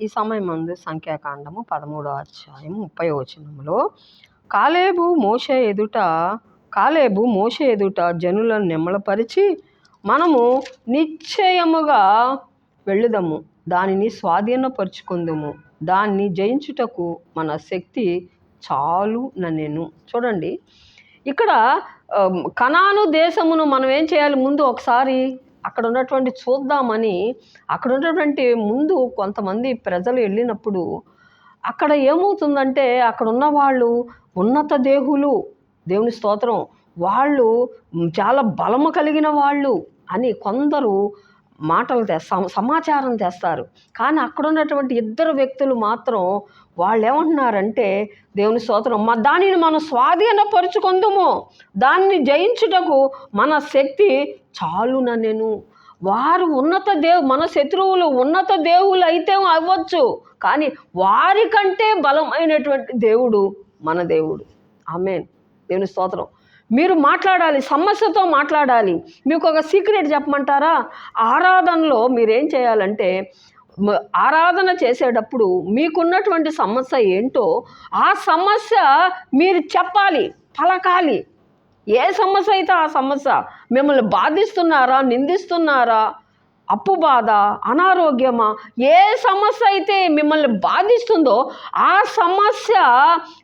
ఈ సమయం అందు సంఖ్యాకాండము పదమూడో అధ్యాయం ముప్పై వచనములో కాలేబు మోస ఎదుట కాలేబు మోస ఎదుట జనులను నిమ్మలపరిచి మనము నిశ్చయముగా వెళ్ళుదము. దానిని స్వాధీనపరుచుకుందుము. దాన్ని జయించుటకు మన శక్తి చాలు నన్ను చూడండి. ఇక్కడ కణాను దేశమును మనం ఏం చేయాలి? ముందు ఒకసారి అక్కడ ఉన్నటువంటి చూద్దామని అక్కడ ఉన్నటువంటి ముందు కొంతమంది ప్రజలు వెళ్ళినప్పుడు అక్కడ ఏమవుతుందంటే అక్కడ ఉన్న వాళ్ళు ఉన్నత దేహులు. దేవుని స్తోత్రం. వాళ్ళు చాలా బలము కలిగిన వాళ్ళు అని కొందరు మాటలు తెస్తా సమాచారం తెస్తారు. కానీ అక్కడ ఉన్నటువంటి ఇద్దరు వ్యక్తులు మాత్రం వాళ్ళు ఏమంటున్నారంటే దేవుని స్తోత్రం మా దానిని మనం స్వాధీనపరుచుకుందుము. దాన్ని జయించుటకు మన శక్తి చాలున నేను. వారు ఉన్నత దేవు మన శత్రువులు ఉన్నత దేవులు అయితే అవ్వచ్చు. కానీ వారికంటే బలమైనటువంటి దేవుడు మన దేవుడు. ఆమెన్. దేవుని స్తోత్రం. మీరు మాట్లాడాలి సమస్యతో మాట్లాడాలి. మీకు ఒక సీక్రెట్ చెప్పమంటారా? ఆరాధనలో మీరేం చేయాలంటే ఆరాధన చేసేటప్పుడు మీకున్నటువంటి సమస్య ఏంటో ఆ సమస్య మీరు చెప్పాలి పలకాలి. ఏ సమస్య అయితే ఆ సమస్య? మిమ్మల్ని బాధిస్తున్నారా? నిందిస్తున్నారా? అప్పు బాధ అనారోగ్యమా ఏ సమస్య అయితే మిమ్మల్ని బాధిస్తుందో ఆ సమస్య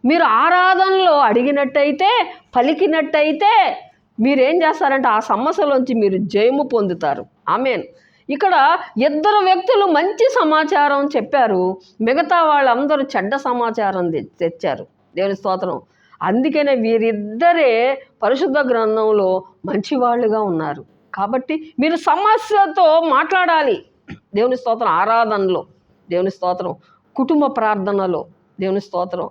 మీరు ఆరాధనలో అడిగినట్టయితే పలికినట్టయితే మీరేం చేస్తారంటే ఆ సమస్యలోంచి మీరు జయము పొందుతారు. ఆమెన్. ఇక్కడ ఇద్దరు వ్యక్తులు మంచి సమాచారం చెప్పారు. మిగతా వాళ్ళందరూ చెడ్డ సమాచారం తె- తెచ్చారు. దేవుని స్తోత్రం. అందుకనే వీరిద్దరే పరిశుద్ధ గ్రంథంలో మంచివాళ్ళుగా ఉన్నారు. కాబట్టి మీరు సమస్యతో మాట్లాడాలి. దేవుని స్తోత్రం ఆరాధనలో దేవుని స్తోత్రం కుటుంబ ప్రార్థనలో దేవుని స్తోత్రం.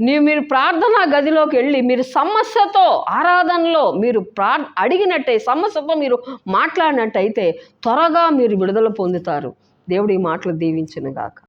నీ మీరు ప్రార్థనా గదిలోకి వెళ్ళి మీరు సమస్యతో ఆరాధనలో మీరు ప్రా అడిగినట్టే సమస్యతో మీరు మాట్లాడినట్టయితే త్వరగా మీరు విడుదల పొందుతారు. దేవుడి మాటలు దీవించిన గాక.